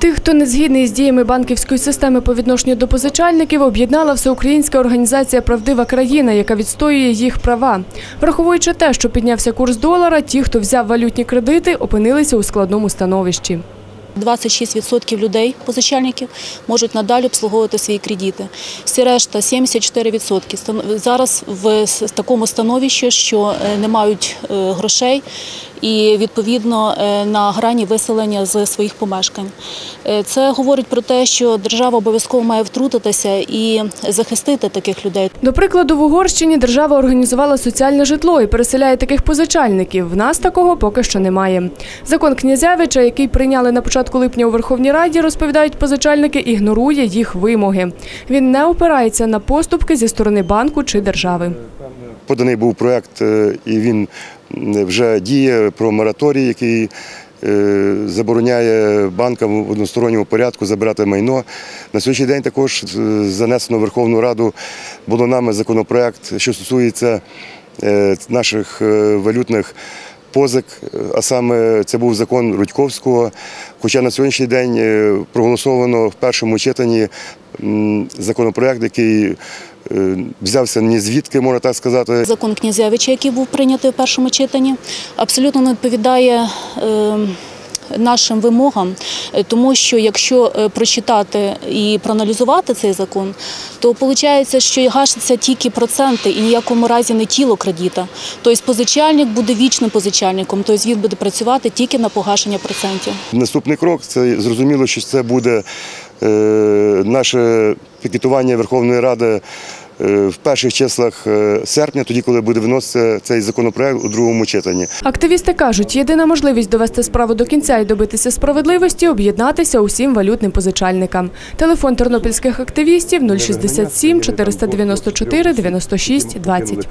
Тих, хто не згідний з діями банківської системи по відношенню до позичальників, об'єднала всеукраїнська організація Правдива країна, яка відстоює їх права. Враховуючи те, що піднявся курс долара, ті, хто взяв валютні кредити, опинилися у складному становищі. 26% людей, позичальників, можуть надалі обслуговувати свої кредити. Всі решта 74% зараз в такому становищі, що е, не мають е, грошей і відповідно е, на грані виселення з своїх помешкань. Е, Це говорить про те, що держава обов'язково має втрутитися і захистити таких людей. До прикладу, в Угорщині держава організувала соціальне житло і переселяє таких позичальників. В нас такого поки що немає. Закон Князевича, який прийняли на початку липня у Верховній Раді, розповідають позичальники, ігнорує їх вимоги. Він не опирається на поступки зі сторони банку чи держави. Поданий був проект, е, і він вже діє про мораторій, який е, забороняє банкам в односторонньому порядку забирати майно. На сьогоднішній день також е, занесено в Верховну Раду було нами законопроект, що стосується наших валютних позик, а саме це був закон Рудьковського. Хоча на сьогоднішній день проголосовано в першому читанні законопроект, який взявся ні звідки, можна так сказати. Закон Князевича, який був прийнятий в першому читанні, абсолютно не відповідає е, нашим вимогам, е, тому що якщо е, прочитати і проаналізувати цей закон, то виходить, що гашаться тільки проценти і ніякому разі не тіло кредита. Тобто позичальник буде вічним позичальником, тобто він буде працювати тільки на погашення процентів. Наступний крок це зрозуміло, що це буде е, наше пікетування Верховної Ради е, в перших числах е, серпня, тоді, коли буде виноситися цей законопроект у другому читанні. Активісти кажуть, єдина можливість довести справу до кінця і добитися справедливості – об'єднатися усім валютним позичальникам. Телефон тернопільських активістів 067 494 96 20.